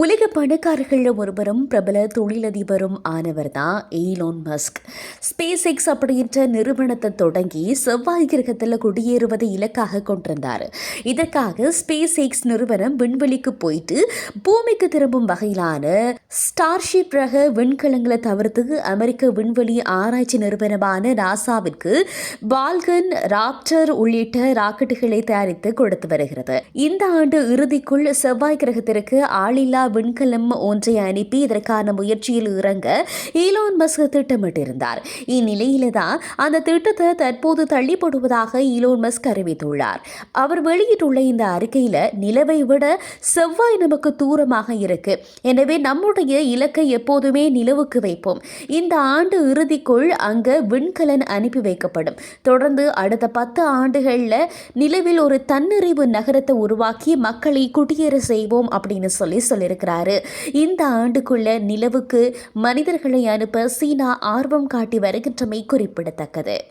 உலக பணக்காரர்களில் ஒருவரும் பிரபல தொழிலதிபரும் ஆனவர் தான் ஈலோன் மஸ்க் ஸ்பேஸ் எக்ஸ் அப்படின்ற நிறுவனத்தை தொடங்கி செவ்வாய் கிரகத்தில் குடியேறுவதை இலக்காக கொண்டிருந்தார். இதற்காக ஸ்பேஸ் எக்ஸ் நிறுவனம் விண்வெளிக்கு போயிட்டு பூமிக்கு திரும்பும் வகையிலான ஸ்டார்ஷிப் ரக விண்கலங்களை தவிர்த்து அமெரிக்க விண்வெளி ஆராய்ச்சி நிறுவனமான நாசாவிற்கு பால்கன் ராப்டர் உள்ளிட்ட ராக்கெட்டுகளை தயாரித்து கொடுத்து வருகிறது. இந்த ஆண்டு இறுதிக்குள் செவ்வாய் கிரகத்திற்கு ஆளில்லா விண்கலம் ஒன்றை அனுப்பி இதற்கான முயற்சியில் இறங்க ஈலோன் மஸ்க் திட்டமிட்டிருந்தார். இந்நிலையில தான் அந்த திட்டத்தை தற்போது தள்ளிப்படுவதாக ஈலோன் மஸ்க் அறிவித்துள்ளார். அவர் வெளியிட்டுள்ள இந்த அறிக்கையில் நிலவை விட செவ்வாய் நமக்கு தூரமாக இருக்கு. எனவே நம்முடைய இலக்கை எப்போதுமே நிலவுக்கு வைப்போம். இந்த ஆண்டு இறுதிக்குள் அங்கு விண்கலன் அனுப்பி வைக்கப்படும். தொடர்ந்து அடுத்த பத்து ஆண்டுகளில் நிலவில் ஒரு தன்னிறைவு நகரத்தை உருவாக்கி மக்களை குடியேற செய்வோம் அப்படின்னு சொல்லி சொல்லியிருக்கிறாரு இந்த ஆண்டுக்குள்ள நிலவுக்கு மனிதர்களை அனுப்ப சீனா ஆர்வம் காட்டி வருகின்றமை குறிப்பிடத்தக்கது.